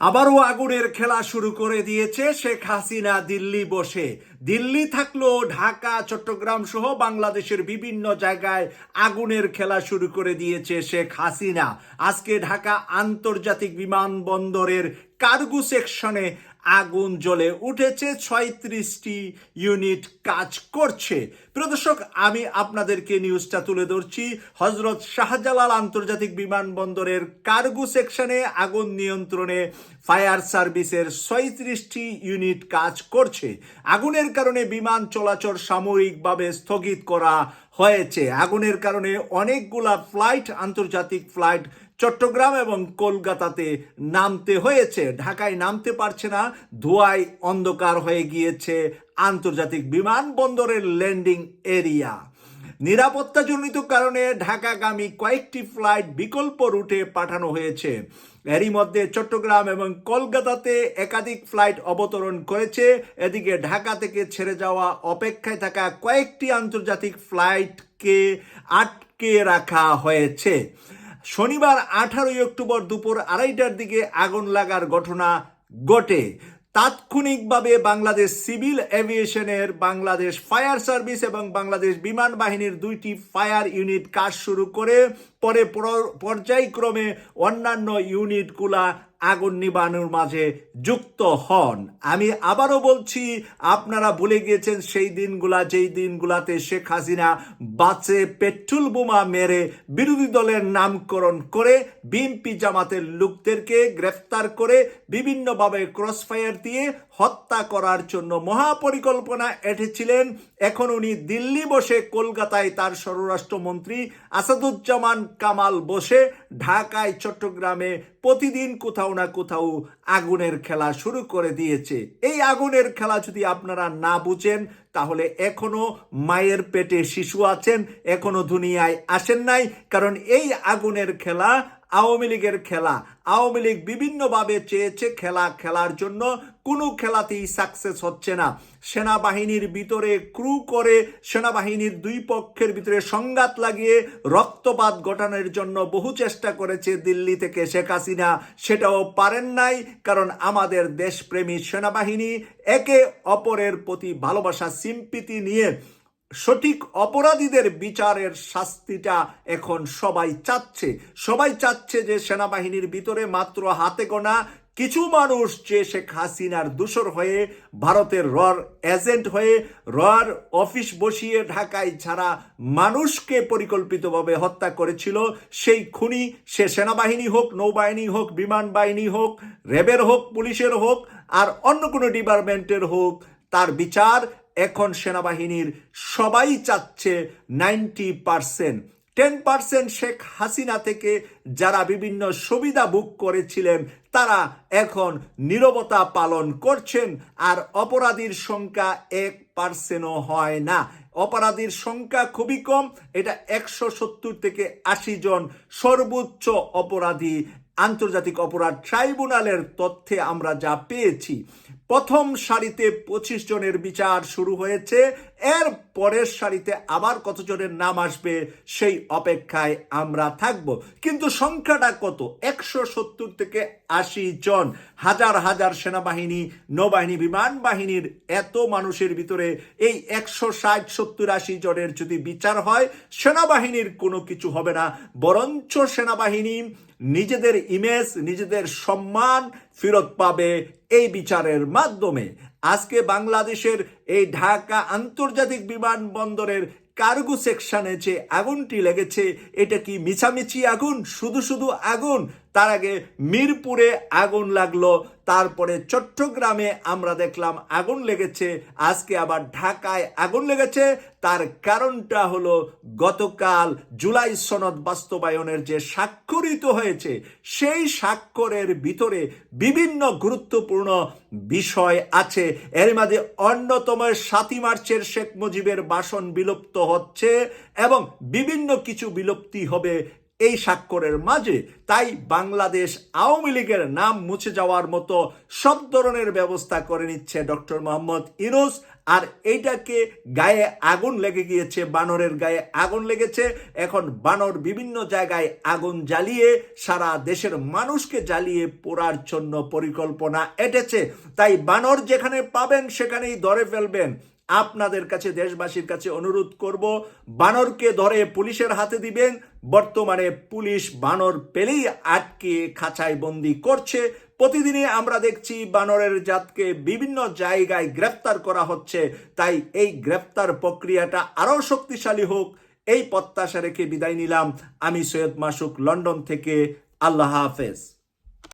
আবারও আগুনের খেলা শুরু করে দিয়েছে শেখ হাসিনা দিল্লি বসে। দিল্লি থাকলেও ঢাকা, চট্টগ্রাম সহ বাংলাদেশের বিভিন্ন জায়গায় আগুনের খেলা শুরু করে দিয়েছে শেখ হাসিনা। আজকে ঢাকা আন্তর্জাতিক বিমানবন্দরের কার্গো সেকশনে আগুন জ্বলে উঠেছে, ছয়ত্রিশটি ইউনিট কাজ করছে। প্রদর্শক আমি আপনাদেরকে নিউজটা তুলে ধরছি। হজরত শাহজালাল আন্তর্জাতিক বিমানবন্দরের কার্গো সেকশনে আগুন নিয়ন্ত্রণে ফায়ার সার্ভিসের ছয়ত্রিশটি ইউনিট কাজ করছে। আগুনের কারণে বিমান চলাচল সাময়িকভাবে স্থগিত করা হয়েছে। আগুনের কারণে অনেকগুলা ফ্লাইট, আন্তর্জাতিক ফ্লাইট চট্টগ্রাম এবং কলকাতাতে নামতে হয়েছে। ঢাকায় নামতে পারছে না, ধোঁয়ায় অন্ধকার হয়ে গিয়েছে আন্তর্জাতিক বিমানবন্দরের ল্যান্ডিং এরিয়া। নিরাপত্তাজনিত কারণে ঢাকাগামী কয়েকটি ফ্লাইট বিকল্প রুটে পাঠানো হয়েছে। এরই মধ্যে চট্টগ্রাম এবং কলকাতাতে একাধিক ফ্লাইট অবতরণ করেছে। এদিকে ঢাকা থেকে ছেড়ে যাওয়া অপেক্ষায় থাকা কয়েকটি আন্তর্জাতিক ফ্লাইটকে আটকে রাখা হয়েছে। শনিবার আঠারোই অক্টোবর দুপুর আড়াইটার দিকে আগুন লাগার ঘটনা ঘটে। তাৎক্ষণিকভাবে বাংলাদেশ সিভিল এভিয়েশনের বাংলাদেশ ফায়ার সার্ভিস এবং বাংলাদেশ বিমান বাহিনীর দুইটি ফায়ার ইউনিট কাজ শুরু করে পরে পর- পর্যায়ক্রমে অন্যান্য ইউনিটগুলা আগুন নিবানোর মাঝে যুক্ত হন। আমি আবারও বলছি, আপনারা ভুলে গিয়েছেন সেই দিনগুলা, যেই দিনগুলাতে শেখ হাসিনা বাসে পেট্রোল বোমা মেরে বিরোধী দলের নামকরণ করে, বিএনপি জামাতের লোকদেরকে গ্রেফতার করে, বিভিন্নভাবে ক্রসফায়ার দিয়ে হত্যা করার জন্য মহাপরিকল্পনা এঁটেছিলেন এখন উনি দিল্লি বসে, কলকাতায় তার স্বরাষ্ট্রমন্ত্রী আসাদুজ্জামান কামাল বসে, ঢাকায়, চট্টগ্রামে প্রতিদিন কোথাও না কোথাও আগুনের খেলা শুরু করে দিয়েছে। এই আগুনের খেলা যদি আপনারা না বুঝেন, তাহলে এখনও মায়ের পেটে শিশু আছেন, এখনও দুনিয়ায় আসেন নাই, কারণ এই আগুনের খেলা আওয়ামী লীগের খেলা। আওয়ামী লীগ বিভিন্নভাবে চেয়েছে খেলা খেলার জন্য। কোনো খেলাতেই সাকসেস হচ্ছে না। সেনাবাহিনীর ভিতরে ক্রু করে সেনাবাহিনীর দুই পক্ষের ভিতরে সংঘাত লাগিয়ে রক্তপাত ঘটানোর জন্য বহু চেষ্টা করেছে দিল্লি থেকে শেখ হাসিনা। সেটাও পারেন নাই, কারণ আমাদের দেশপ্রেমী সেনাবাহিনী একে অপরের প্রতি ভালোবাসা, সিম্পিতি নিয়ে সঠিক অপরাধীদের বিচারের শাস্তিটা এখন সবাই চাচ্ছে। সবাই চাচ্ছে যে সেনাবাহিনীর ভিতরে মাত্র হাতে গোনা কিছু মানুষ যে শেখ হাসিনার দূষর হয়ে ভারতের রর এজেন্ট হয়ে রর অফিস বসিয়ে ঢাকায় ছাড়া মানুষকে পরিকল্পিতভাবে হত্যা করেছিল, সেই খুনি সে সেনাবাহিনী হোক, নৌবাহিনী হোক, বিমান বাহিনী হোক, র্যাবের হোক, পুলিশের হোক, আর অন্য কোনো ডিপার্টমেন্টের হোক, তার বিচার এখন সেনাবাহিনীর সবাই চাচ্ছে ninety percent. Ten percent Sheikh Hasina থেকে যারা বিভিন্ন সুবিধা বুক করেছিলেন তারা এখন নীরবতা পালন করছেন আর অপরাধীর সংখ্যা এক পার্সেন্টও হয় না। অপরাধীর সংখ্যা খুবই কম, এটা একশো সত্তর থেকে আশি জন সর্বোচ্চ অপরাধী আন্তর্জাতিক অপরাধ ট্রাইব্যুনালের তথ্যে আমরা যা পেয়েছি। প্রথম সারিতে পঁচিশ জনের বিচার শুরু হয়েছে, এর পরের সারিতে আবার কতজনের নাম আসবে সেই অপেক্ষায় আমরা থাকব। কিন্তু সংখ্যাটা কত? একশো সত্তর থেকে আশি জন, হাজার হাজার সেনাবাহিনী, নৌবাহিনী, বিমান বাহিনীর এত মানুষের ভিতরে এই একশো ষাট, সত্তর, আশি জনের যদি বিচার হয়, সেনাবাহিনীর কোনো কিছু হবে না। বরঞ্চ সেনাবাহিনী নিজেদের ইমেজ নিজেদের সম্মান ফেরত পাবে এই বিচারের মাধ্যমে। আজকে বাংলাদেশের এই ঢাকা আন্তর্জাতিক বিমানবন্দরের কার্গো সেকশনে যে আগুনটি লেগেছে, এটা কি মিছামিছি আগুন? শুধু শুধু আগুন? তার আগে মিরপুরে আগুন লাগল, তারপরে চট্টগ্রামে আমরা দেখলাম আগুন লেগেছে, আজকে আবার ঢাকায় আগুন লেগেছে। তার কারণটা হলো গতকাল জুলাই সনদ বাস্তবায়নের যে স্বাক্ষরিত হয়েছে, সেই স্বাক্ষরের ভিতরে বিভিন্ন গুরুত্বপূর্ণ বিষয় আছে। এর মাঝে অন্যতম সাতই মার্চের শেখ মুজিবের বাসন বিলুপ্ত হচ্ছে এবং বিভিন্ন কিছু বিলুপ্তি হবে এই স্বাক্ষরের মাঝে তাই বাংলাদেশ আওয়ামী লীগের নাম মুছে যাওয়ার মতো সব ধরনের ব্যবস্থা করে নিচ্ছে ডক্টর মোহাম্মদ ইনুস আর এইটাকে গায়ে আগুন লেগে গিয়েছে, বানরের গায়ে আগুন লেগেছে। এখন বানর বিভিন্ন জায়গায় আগুন জ্বালিয়ে সারা দেশের মানুষকে জ্বালিয়ে পোড়ার জন্য পরিকল্পনা এটেছে। তাই বানর যেখানে পাবেন সেখানেই ধরে ফেলবেন। আপনাদের কাছে, দেশবাসীর কাছে অনুরোধ করব, বানরকে ধরে পুলিশের হাতে দিবেন। বর্তমানে পুলিশ বানর পেলেই আটকে খাঁচায় বন্দি করছে। প্রতিদিনই আমরা দেখছি বানরের জাতকে বিভিন্ন জায়গায় গ্রেপ্তার করা হচ্ছে। তাই এই গ্রেপ্তার প্রক্রিয়াটা আরও শক্তিশালী হোক, এই প্রত্যাশা রেখে বিদায় নিলাম। আমি সৈয়দ মাসুক, লন্ডন থেকে। আল্লাহ হাফেজ।